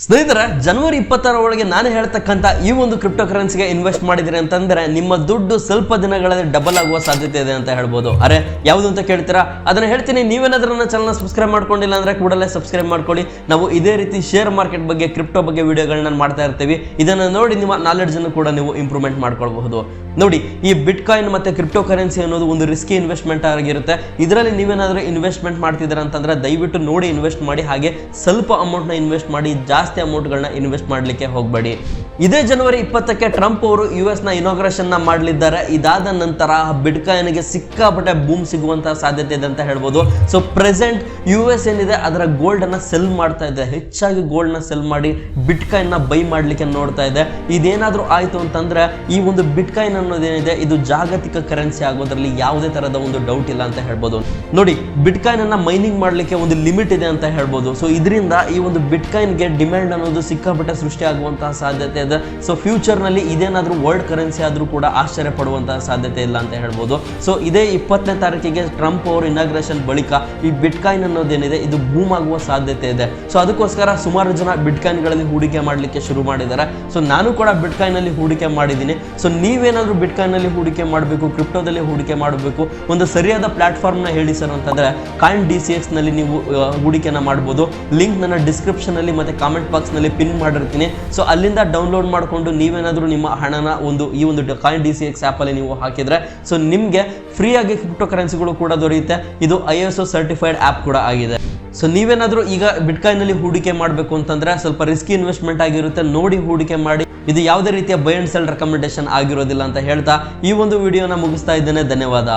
ಸ್ನೇಹಿತರೆ, ಜನವರಿ ಇಪ್ಪತ್ತರ ಒಳಗೆ ನಾನು ಹೇಳ್ತಕ್ಕಂಥ ಈ ಒಂದು ಕ್ರಿಪ್ಟೋ ಕರೆನ್ಸಿಗೆ ಇನ್ವೆಸ್ಟ್ ಮಾಡಿದ್ರಿ ಅಂತಂದ್ರೆ, ನಿಮ್ಮ ದುಡ್ಡು ಸ್ವಲ್ಪ ದಿನಗಳಲ್ಲಿ ಡಬಲ್ ಆಗುವ ಸಾಧ್ಯತೆ ಇದೆ ಅಂತ ಹೇಳ್ಬೋದು. ಅರೆ, ಯಾವುದು ಅಂತ ಕೇಳ್ತೀರಾ? ಅದನ್ನ ಹೇಳ್ತೀನಿ. ನೀವೇನಾದ್ರೂ ನನ್ನ ಚಾನಲ್ ಸಬ್ಸ್ಕ್ರೈಬ್ ಮಾಡ್ಕೊಂಡಿಲ್ಲ ಅಂದ್ರೆ ಕೂಡಲೇ ಸಬ್ಸ್ಕ್ರೈಬ್ ಮಾಡ್ಕೊಳ್ಳಿ. ನಾವು ಇದೇ ರೀತಿ ಶೇರ್ ಮಾರ್ಕೆಟ್ ಬಗ್ಗೆ ಕ್ರಿಪ್ಟೋ ಬಗ್ಗೆ ವಿಡಿಯೋಗಳನ್ನ ಮಾಡ್ತಾ ಇರ್ತೀವಿ. ಇದನ್ನ ನೋಡಿ ನಿಮ್ಮ ನಾಲೆಡ್ಜ್ ಅನ್ನು ಕೂಡ ನೀವು ಇಂಪ್ರೂವ್ಮೆಂಟ್ ಮಾಡ್ಕೊಳ್ಬಹುದು. ನೋಡಿ, ಈ ಬಿಟ್ ಕಾಯಿನ್ ಮತ್ತೆ ಕ್ರಿಪ್ಟೋ ಕರೆನ್ಸಿ ಅನ್ನೋದು ಒಂದು ರಿಸ್ಕಿ ಇನ್ವೆಸ್ಟ್ಮೆಂಟ್ ಆಗಿರುತ್ತೆ. ಇದರಲ್ಲಿ ನೀವೇನಾದ್ರೂ ಇನ್ವೆಸ್ಟ್ಮೆಂಟ್ ಮಾಡ್ತಿದ್ದೀರಾ ಅಂತಂದ್ರೆ, ದಯವಿಟ್ಟು ನೋಡಿ ಇನ್ವೆಸ್ಟ್ ಮಾಡಿ, ಹಾಗೆ ಸ್ವಲ್ಪ ಅಮೌಂಟ್ನ ಇನ್ವೆಸ್ಟ್ ಮಾಡಿ, ಜಾಸ್ತಿ ಅಮೌಂಟ್ಗಳನ್ನ ಇನ್ವೆಸ್ಟ್ ಮಾಡಲಿಕ್ಕೆ ಹೋಗಬೇಡಿ. ಇದೇ ಜನವರಿ ಇಪ್ಪತ್ತಕ್ಕೆ ಟ್ರಂಪ್ ಅವರು ಯು ಇನಾಗ್ರೇಷನ್ನ ಮಾಡಲಿದ್ದಾರೆ. ಇದಾದ ನಂತರ ಬಿಟ್ ಕಾಯಿನ್ಗೆ ಸಿಕ್ಕಾಪಟ್ಟೆ ಬೂಮ್ ಸಿಗುವಂತಹ ಸಾಧ್ಯತೆ ಇದೆ ಅಂತ ಹೇಳ್ಬೋದು. ಸೊ ಪ್ರೆಸೆಂಟ್ ಯು ಎಸ್ ಏನಿದೆ, ಅದರ ಗೋಲ್ಡ್ ಅನ್ನ ಸೆಲ್ ಮಾಡ್ತಾ ಇದೆ. ಹೆಚ್ಚಾಗಿ ಗೋಲ್ಡ್ನ ಸೆಲ್ ಮಾಡಿ ಬಿಟ್ ಕಾಯಿನ್ನ ಬೈ ಮಾಡ್ಲಿಕ್ಕೆ ನೋಡ್ತಾ ಇದೆ. ಇದೇನಾದ್ರೂ ಆಯ್ತು ಅಂತಂದ್ರೆ, ಈ ಒಂದು ಬಿಟ್ಕಾಯಿನ್ ಅನ್ನೋದೇನಿದೆ, ಇದು ಜಾಗತಿಕ ಕರೆನ್ಸಿ ಆಗೋದ್ರಲ್ಲಿ ಯಾವುದೇ ತರದ ಒಂದು ಡೌಟ್ ಇಲ್ಲ ಅಂತ ಹೇಳ್ಬೋದು. ನೋಡಿ ಬಿಟ್ ಕಾಯಿನ್ ಅನ್ನ ಮೈನಿಂಗ್ ಮಾಡ್ಲಿಕ್ಕೆ ಒಂದು ಲಿಮಿಟ್ ಇದೆ ಅಂತ ಹೇಳ್ಬೋದು. ಸೊ ಇದರಿಂದ ಈ ಒಂದು ಬಿಟ್ಗೆ ಡಿಮ್ಯಾಂಡ್ ಅನ್ನೋದು ಸಿಕ್ಕಾಪಟ್ಟೆ ಸೃಷ್ಟಿ ಆಗುವಂತಹ ಸಾಧ್ಯತೆ ಇದೆ. ಸೊ ಫ್ಯೂಚರ್ನಲ್ಲಿ ಇದೇನಾದ್ರೂ ವರ್ಲ್ಡ್ ಕರೆನ್ಸಿ ಆದ್ರೂ ಕೂಡ ಆಶ್ಚರ್ಯ ಪಡುವಂತಹ ಸಾಧ್ಯತೆ ಇಲ್ಲ ಅಂತ ಹೇಳ್ಬೋದು. ಸೊ ಇದೇ ಇಪ್ಪತ್ತನೇ ತಾರೀಕಿಗೆ ಟ್ರಂಪ್ ಅವರು ಇನಾಗ್ರೇಷನ್ ಬಳಿಕ ಈ ಬಿಟ್ ಕಾಯಿನ್ ಅನ್ನೋದೇನಿದೆ, ಇದು ಬೂಮ್ ಆಗುವ ಸಾಧ್ಯತೆ ಇದೆ. ಸೊ ಅದಕ್ಕೋಸ್ಕರ ಸುಮಾರು ಜನ ಬಿಟ್ಗಳಲ್ಲಿ ಹೂಡಿಕೆ ಮಾಡಲಿಕ್ಕೆ ಶುರು ಮಾಡಿದ್ದಾರೆ. ಸೊ ನಾನು ಕೂಡ ಬಿಟ್ ಅಲ್ಲಿ ಹೂಡಿಕೆ ಮಾಡಿದ್ದೀನಿ. ಸೊ ನೀವೇನಾದ್ರೂ ಬಿಟ್ ಅಲ್ಲಿ ಹೂಡಿಕೆ ಮಾಡಬೇಕು, ಕ್ರಿಪ್ಟೋದಲ್ಲಿ ಹೂಡಿಕೆ ಮಾಡಬೇಕು, ಒಂದು ಸರಿಯಾದ ನ ಹೇಳಿ ಸರ್ ಅಂತಂದ್ರೆ, ಕಾಯಿನ್ ಡಿ ಸಿ ಎಸ್ನಲ್ಲಿ ನೀವು ಹೂಡಿಕೆನ ಮಾಡಬಹುದು ಲಿಂಕ್ ನನ್ನ ಡಿಸ್ಕ್ರಿಪ್ಷನ್ ಅಲ್ಲಿ ಮತ್ತೆ ಕಾಮೆಂಟ್ ಬಾಕ್ಸ್ನಲ್ಲಿ ಪಿನ್ ಮಾಡಿರ್ತೀನಿ. ಸೊ ಅಲ್ಲಿಂದ ಡೌನ್ಲೋಡ್ ಮಾಡಿಕೊಂಡು ನೀವೇನಾದ್ರೂ ನಿಮ್ಮ ಹಣನ ಒಂದು, ಈ ಒಂದು ಕಾಯಿನ್ ಡಿ ಸಿ ಎಕ್ಸ್ ಅಲ್ಲಿ ನೀವು ಹಾಕಿದ್ರೆ ಸೊ ನಿಮಗೆ ಫ್ರೀಯಾಗಿ ಕ್ರಿಪ್ಟೋ ಕರೆನ್ಸಿಗಳು ಕೂಡ ದೊರೆಯುತ್ತೆ. ಇದು I S O certified app ಕೂಡ ಆಗಿದೆ. ಸೊ ನೀವೇನಾದ್ರೂ ಈಗ ಬಿಟ್ಕಾಯಿನಲ್ಲಿ ಹೂಡಿಕೆ ಮಾಡಬೇಕು ಅಂತಂದ್ರೆ ಸ್ವಲ್ಪ ರಿಸ್ಕಿ ಇನ್ವೆಸ್ಟ್ಮೆಂಟ್ ಆಗಿರುತ್ತೆ, ನೋಡಿ ಹೂಡಿಕೆ ಮಾಡಿ. ಇದು ಯಾವುದೇ ರೀತಿಯ ಬೈ ಅಂಡ್ ಸೆಲ್ ರೆಕಮೆಂಡೇಶನ್ ಆಗಿರೋದಿಲ್ಲ ಅಂತ ಹೇಳ್ತಾ ಈ ಒಂದು ವಿಡಿಯೋನ ಮುಗಿಸ್ತಾ ಇದ್ದೇನೆ. ಧನ್ಯವಾದ.